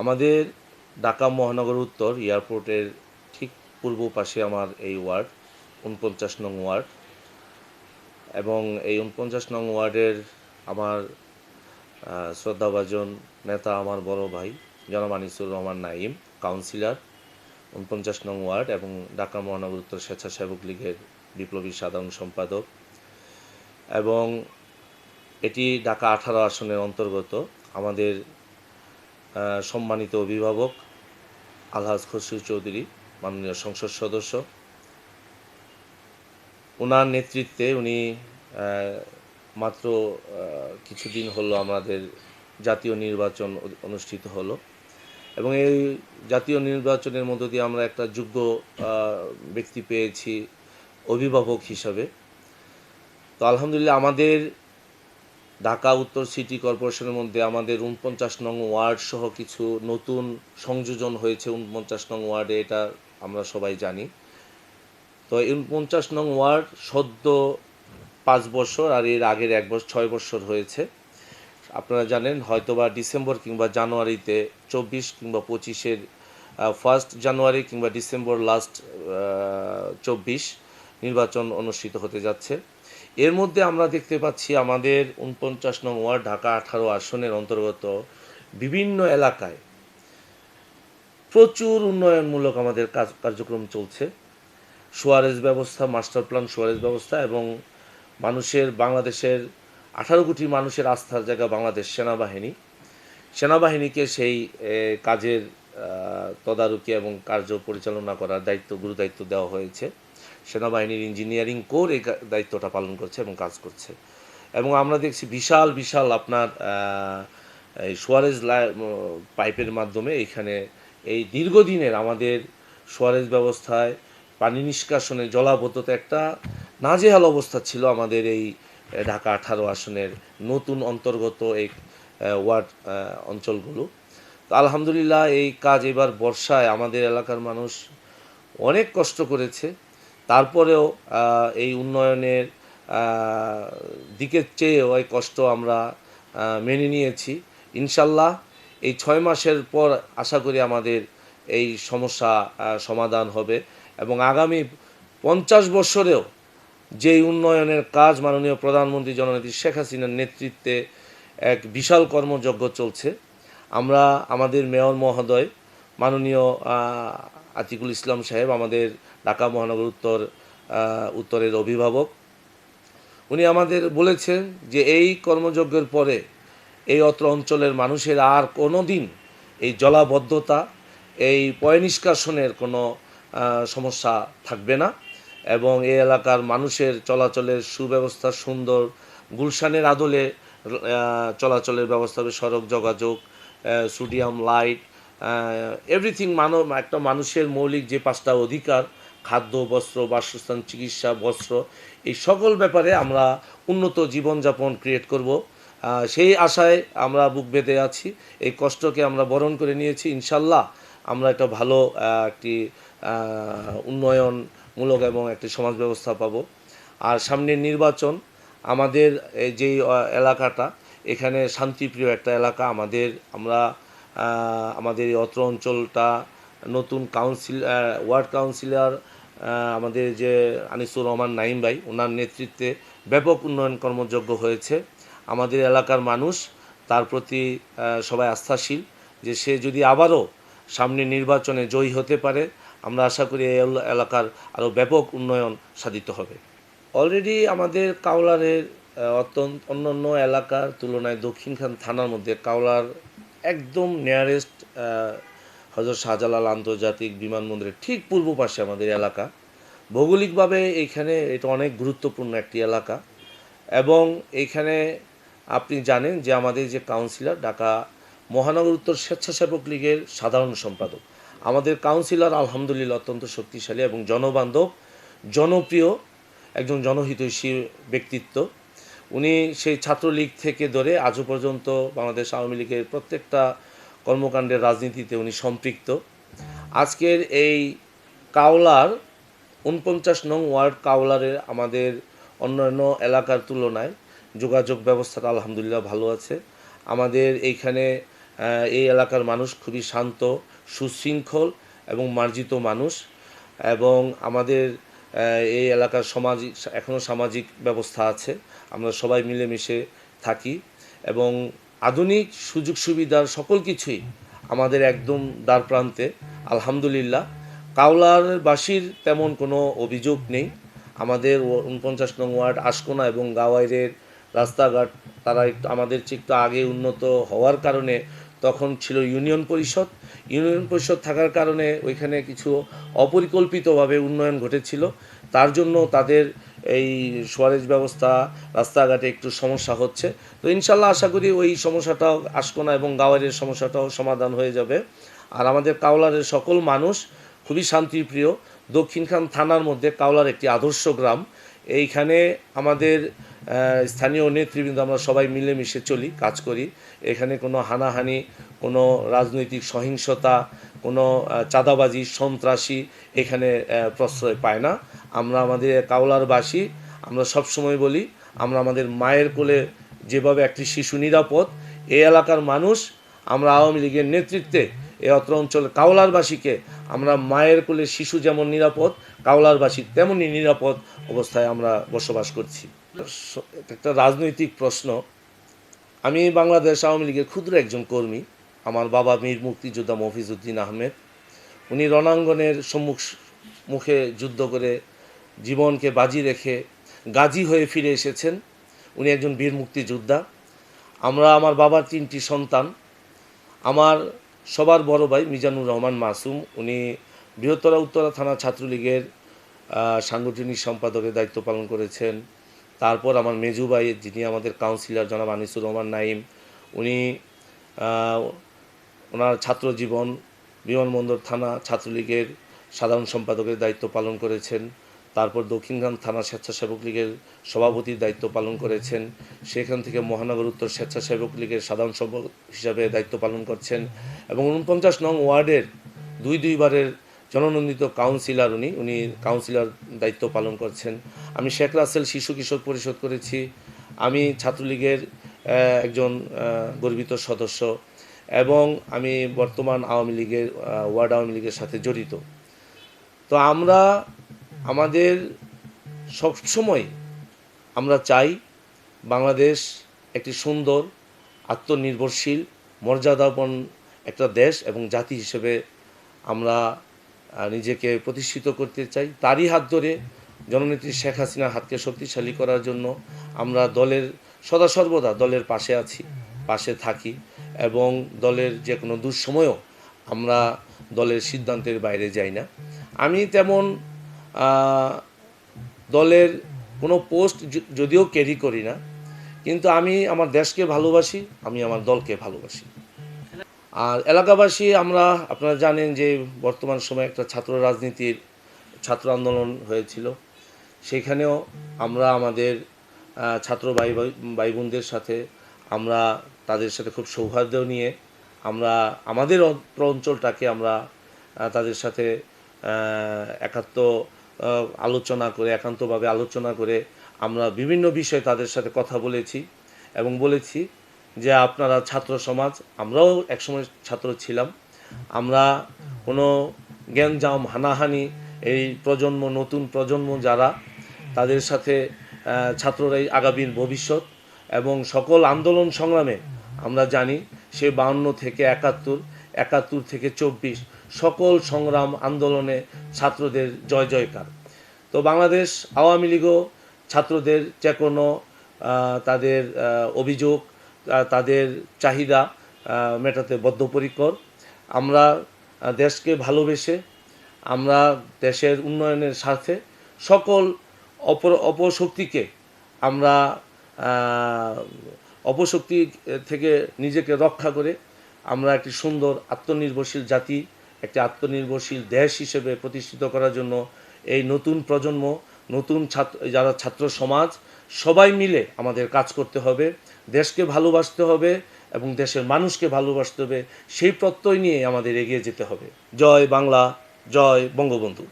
আমাদের ঢাকা মহানগর উত্তর এয়ারপোর্টের ঠিক পূর্ব পাশে আমার এই ওয়ার্ড, উনপঞ্চাশ নং ওয়ার্ড। এবং এই উনপঞ্চাশ নং ওয়ার্ডের আমার শ্রদ্ধাভাজন নেতা আমার বড় ভাই জনাব আনিসুর রহমান নাইম কাউন্সিলর, উনপঞ্চাশ নং ওয়ার্ড এবং ঢাকা মহানগর উত্তর স্বেচ্ছাসেবক লীগের বিপ্লবী সাধারণ সম্পাদক। এবং এটি ঢাকা আঠারো আসনের অন্তর্গত। আমাদের সম্মানিত অভিভাবক আলহাজ খসরু চৌধুরী, মাননীয় সংসদ সদস্য। ওনার নেতৃত্বে উনি মাত্র কিছুদিন হলো আমাদের জাতীয় নির্বাচন অনুষ্ঠিত হলো। এবং এই জাতীয় নির্বাচনের মধ্য দিয়ে আমরা একটা যোগ্য ব্যক্তি পেয়েছি, অভিভাবক হিসাবে। তো আলহামদুলিল্লাহ আমাদের ঢাকা উত্তর সিটি কর্পোরেশনের মধ্যে আমাদের উনপঞ্চাশ নং ওয়ার্ড সহ কিছু নতুন সংযোজন হয়েছে। উনপঞ্চাশ নং ওয়ার্ডে এটা আমরা সবাই জানি। তো উনপঞ্চাশ নং ওয়ার্ড সদ্য পাঁচ বছর আর এর আগের এক বছর, ছয় বছর হয়েছে। আপনারা জানেন, হয়তোবা ডিসেম্বর কিংবা জানুয়ারিতে চব্বিশ কিংবা পঁচিশের ফার্স্ট জানুয়ারি কিংবা ডিসেম্বর লাস্ট চব্বিশ নির্বাচন অনুষ্ঠিত হতে যাচ্ছে। এর মধ্যে আমরা দেখতে পাচ্ছি আমাদের উনপঞ্চাশ নং ওয়ার্ড ঢাকা আঠারো আসনের অন্তর্গত বিভিন্ন এলাকায় প্রচুর উন্নয়নমূলক আমাদের কাজ, কার্যক্রম চলছে। সুয়ারেজ ব্যবস্থা, মাস্টার প্ল্যান সুয়ারেজ ব্যবস্থা এবং মানুষের, বাংলাদেশের আঠারো কোটি মানুষের আস্থার জায়গা বাংলাদেশ সেনাবাহিনী। সেনাবাহিনীকে সেই কাজের তদারকি এবং কার্য পরিচালনা করার দায়িত্ব, গুরুদায়িত্ব দেওয়া হয়েছে। সেনাবাহিনীর ইঞ্জিনিয়ারিং কোর এই দায়িত্বটা পালন করছে এবং কাজ করছে। এবং আমরা দেখছি বিশাল বিশাল আপনার এই সোয়ারেজ পাইপের মাধ্যমে এখানে এই দীর্ঘদিনের আমাদের সোয়ারেজ ব্যবস্থায় পানি নিষ্কাশনে জলাবদ্ধতা একটা নাজেহাল অবস্থা ছিল আমাদের এই ঢাকা আঠারো আসনের নতুন অন্তর্গত এই ওয়ার্ড অঞ্চলগুলো। তো আলহামদুলিল্লাহ এই কাজ এবার বর্ষায় আমাদের এলাকার মানুষ অনেক কষ্ট করেছে। তারপরেও এই উন্নয়নের দিকের চেয়েও এই কষ্ট আমরা মেনে নিয়েছি। ইনশাল্লাহ এই ছয় মাসের পর আশা করি আমাদের এই সমস্যা সমাধান হবে এবং আগামী পঞ্চাশ বছরেও যে উন্নয়নের কাজ মাননীয় প্রধানমন্ত্রী জননেত্রী শেখ হাসিনার নেতৃত্বে এক বিশাল কর্মযজ্ঞ চলছে, আমরা আমাদের মেয়র মহোদয়, মাননীয় আতিকুল ইসলাম সাহেব আমাদের ঢাকা মহানগর উত্তর উত্তরের অভিভাবক। উনি আমাদের বলেছেন যে এই কর্মযজ্ঞের পরে এই অত্র অঞ্চলের মানুষের আর কোনো দিন এই জলাবদ্ধতা, এই পয়নিষ্কাশনের কোনো সমস্যা থাকবে না এবং এই এলাকার মানুষের চলাচলের সুব্যবস্থা সুন্দর, গুলশানের আদলে চলাচলের ব্যবস্থা হবে, সড়ক যোগাযোগ সোডিয়াম লাইট এভরিথিং মানব, একটা মানুষের মৌলিক যে পাঁচটা অধিকার, খাদ্য, বস্ত্র, বাসস্থান, চিকিৎসা, বস্ত্র, এই সকল ব্যাপারে আমরা উন্নত জীবনযাপন ক্রিয়েট করব। সেই আশায় আমরা বুক বেঁধে আছি। এই কষ্টকে আমরা বরণ করে নিয়েছি। ইনশাল্লাহ আমরা একটা ভালো একটি উন্নয়নমূলক এবং একটি সমাজ ব্যবস্থা পাবো। আর সামনের নির্বাচন, আমাদের যেই এলাকাটা, এখানে শান্তিপ্রিয় একটা এলাকা। আমাদের, আমরা আমাদের এই অত্র অঞ্চলটা নতুন কাউন্সিল ওয়ার্ড কাউন্সিলর আমাদের যে আনিসুর রহমান নাইম ভাই ওনার নেতৃত্বে ব্যাপক উন্নয়ন কর্মযজ্ঞ হয়েছে। আমাদের এলাকার মানুষ তার প্রতি সবাই আস্থাশীল যে সে যদি আবারও সামনে নির্বাচনে জয়ী হতে পারে, আমরা আশা করি এই এলাকার আরও ব্যাপক উন্নয়ন সাধিত হবে। অলরেডি আমাদের কাউলারের অত্যন্ত অন্যান্য এলাকার তুলনায় দক্ষিণখান থানার মধ্যে কাউলার একদম নিয়ারেস্ট হজরত শাহজালাল আন্তর্জাতিক বিমানবন্দরের ঠিক পূর্ব পাশে আমাদের এলাকা। ভৌগোলিকভাবে এইখানে এটা অনেক গুরুত্বপূর্ণ একটি এলাকা এবং এইখানে আপনি জানেন যে আমাদের যে কাউন্সিলর, ঢাকা মহানগর উত্তর স্বেচ্ছাসেবক লীগের সাধারণ সম্পাদক। আমাদের কাউন্সিলর আলহামদুলিল্লাহ অত্যন্ত শক্তিশালী এবং জনবান্ধব, জনপ্রিয়, একজন জনহিতৈষী ব্যক্তিত্ব। উনি সেই ছাত্রলীগ থেকে ধরে আজও পর্যন্ত বাংলাদেশ আওয়ামী লীগের প্রত্যেকটা কর্মকাণ্ডের রাজনীতিতে উনি সম্পৃক্ত। আজকের এই কাওলার উনপঞ্চাশ নং ওয়ার্ড কাওলারের আমাদের অন্যান্য এলাকার তুলনায় যোগাযোগ ব্যবস্থাটা আলহামদুলিল্লাহ ভালো আছে। আমাদের এইখানে এই এলাকার মানুষ খুবই শান্ত, সুশৃঙ্খল এবং মার্জিত মানুষ এবং আমাদের এই এলাকার সামাজিক এখনও সামাজিক ব্যবস্থা আছে। আমরা সবাই মিলেমিশে থাকি এবং আধুনিক সুযোগ সুবিধার সকল কিছুই আমাদের একদম দ্বার প্রান্তে, আলহামদুলিল্লাহ। কাউলারবাসীর তেমন কোনো অভিযোগ নেই। আমাদের উনপঞ্চাশ নং ওয়ার্ড আশকোনা এবং গাওয়াইরের রাস্তাঘাট, তারা একটু আমাদের একটু আগে উন্নত হওয়ার কারণে তখন ছিল ইউনিয়ন পরিষদ। ইউনিয়ন পরিষদ থাকার কারণে ওইখানে কিছু অপরিকল্পিতভাবে উন্নয়ন ঘটেছিল। তার জন্য তাদের এই সোয়ারেজ ব্যবস্থা, রাস্তাঘাটে একটু সমস্যা হচ্ছে। তো ইনশাল্লাহ আশা করি ওই সমস্যাটাও আশকোনা এবং গাওয়ারের সমস্যাটাও সমাধান হয়ে যাবে। আর আমাদের কাওলারের সকল মানুষ খুবই শান্তিপ্রিয়। দক্ষিণখান থানার মধ্যে কাওলার একটি আদর্শ গ্রাম। এইখানে আমাদের স্থানীয় নেতৃবৃন্দ আমরা সবাই মিলেমিশে চলি, কাজ করি। এখানে কোনো হানাহানি, কোনো রাজনৈতিক সহিংসতা, কোনো চাঁদাবাজি, সন্ত্রাসী এখানে প্রশ্রয় পায় না। আমরা আমাদের কাউলারবাসী আমরা সবসময় বলি, আমরা আমাদের মায়ের কোলে যেভাবে একটি শিশু নিরাপদ এই এলাকার মানুষ, আমরা আওয়ামী লীগের নেতৃত্বে এই অত্র অঞ্চলের কাউলারবাসীকে আমরা মায়ের কোলে শিশু যেমন নিরাপদ কাউলারবাসী তেমনই নিরাপদ অবস্থায় আমরা বসবাস করছি। একটা রাজনৈতিক প্রশ্ন। আমি বাংলাদেশ আওয়ামী লীগের ক্ষুদ্র একজন কর্মী। আমার বাবা মীর মুক্তিযোদ্ধা মফিজউদ্দিন আহমেদ। উনি রণাঙ্গনের সম্মুখ মুখে যুদ্ধ করে জীবনকে বাজি রেখে গাজী হয়ে ফিরে এসেছেন। উনি একজন বীর মুক্তিযোদ্ধা। আমরা আমার বাবার তিনটি সন্তান। আমার সবার বড় ভাই মিজানুর রহমান মাসুম। উনি বৃহত্তরা উত্তরা থানা ছাত্রলীগের সাংগঠনিক সম্পাদকের দায়িত্ব পালন করেছেন। তারপর আমার মেজু ভাই যিনি আমাদের কাউন্সিলর জনাব আনিসুর রহমান নাইম উনি ওনার ছাত্র জীবন, বিমানবন্দর থানা ছাত্রলীগের সাধারণ সম্পাদকের দায়িত্ব পালন করেছেন। তারপর দক্ষিণগ্রাম থানা স্বেচ্ছাসেবক লীগের সভাপতির দায়িত্ব পালন করেছেন। সেখান থেকে মহানগর উত্তর স্বেচ্ছাসেবক লীগের সাধারণ সম্পাদক হিসাবে দায়িত্ব পালন করছেন এবং উনপঞ্চাশ নং ওয়ার্ডের দুই দুইবারের জননন্দিত কাউন্সিলর উনি উনি কাউন্সিলর দায়িত্ব পালন করছেন। আমি শেখ রাসেল শিশু কিশোর পরিষদ করেছি। আমি ছাত্রলীগের একজন গর্বিত সদস্য এবং আমি বর্তমান আওয়ামী লীগের ওয়ার্ড আওয়ামী লীগের সাথে জড়িত। তো আমরা, আমাদের সবসময় আমরা চাই বাংলাদেশ একটি সুন্দর, আত্মনির্ভরশীল, মর্যাদাপন একটা দেশ এবং জাতি হিসেবে আমরা নিজেকে প্রতিষ্ঠিত করতে চাই। তারই হাত ধরে জননেত্রী শেখ হাসিনার হাতকে শক্তিশালী করার জন্য আমরা দলের সদা সর্বদা দলের পাশে আছি, পাশে থাকি এবং দলের যে কোনো দুঃসময়ও আমরা দলের সিদ্ধান্তের বাইরে যাই না। আমি তেমন দলের কোনো পোস্ট যদিও ক্যারি করি না, কিন্তু আমি আমার দেশকে ভালোবাসি, আমি আমার দলকে ভালোবাসি। আর এলাকাবাসী, আমরা, আপনারা জানেন যে বর্তমান সময়ে একটা ছাত্র রাজনীতির, ছাত্র আন্দোলন হয়েছিল। সেখানেও আমরা আমাদের ছাত্র ভাই ভাই- বোনদের সাথে আমরা তাদের সাথে খুব সৌহার্দ্য নিয়ে আমরা আমাদের অঞ্চলটাকে আমরা তাদের সাথে একাত্ম আলোচনা করে, একান্তভাবে আলোচনা করে আমরা বিভিন্ন বিষয়ে তাদের সাথে কথা বলেছি এবং বলেছি যে আপনারা ছাত্র সমাজ, আমরাও একসময় ছাত্র ছিলাম। আমরা কোনো জ্ঞানজাম হানাহানি, এই প্রজন্ম, নতুন প্রজন্ম যারা তাদের সাথে ছাত্ররাই আগামীর ভবিষ্যৎ এবং সকল আন্দোলন সংগ্রামে আমরা জানি সে বাউন্ন থেকে একাত্তর একাত্তর থেকে চব্বিশ, সকল সংগ্রাম আন্দোলনে ছাত্রদের জয় জয়কার। তো বাংলাদেশ আওয়ামী লীগও ছাত্রদের যে কোনো তাদের অভিযোগ তাদের চাহিদা মেটাতে বদ্ধপরিকর। আমরা দেশকে ভালোবেসে, আমরা দেশের উন্নয়নের স্বার্থে সকল অপর অপশক্তিকে আমরা অপশক্তি থেকে নিজেকে রক্ষা করে আমরা একটি সুন্দর আত্মনির্ভরশীল জাতি, একটি আত্মনির্ভরশীল দেশ হিসেবে প্রতিষ্ঠিত করার জন্য এই নতুন প্রজন্ম, নতুন ছাত্র, যারা ছাত্র সমাজ, সবাই মিলে আমাদের কাজ করতে হবে, দেশকে ভালোবাসতে হবে এবং দেশের মানুষকে ভালোবাসতে হবে, সেই প্রত্যয় নিয়ে আমাদের এগিয়ে যেতে হবে। জয় বাংলা, জয় বঙ্গবন্ধু।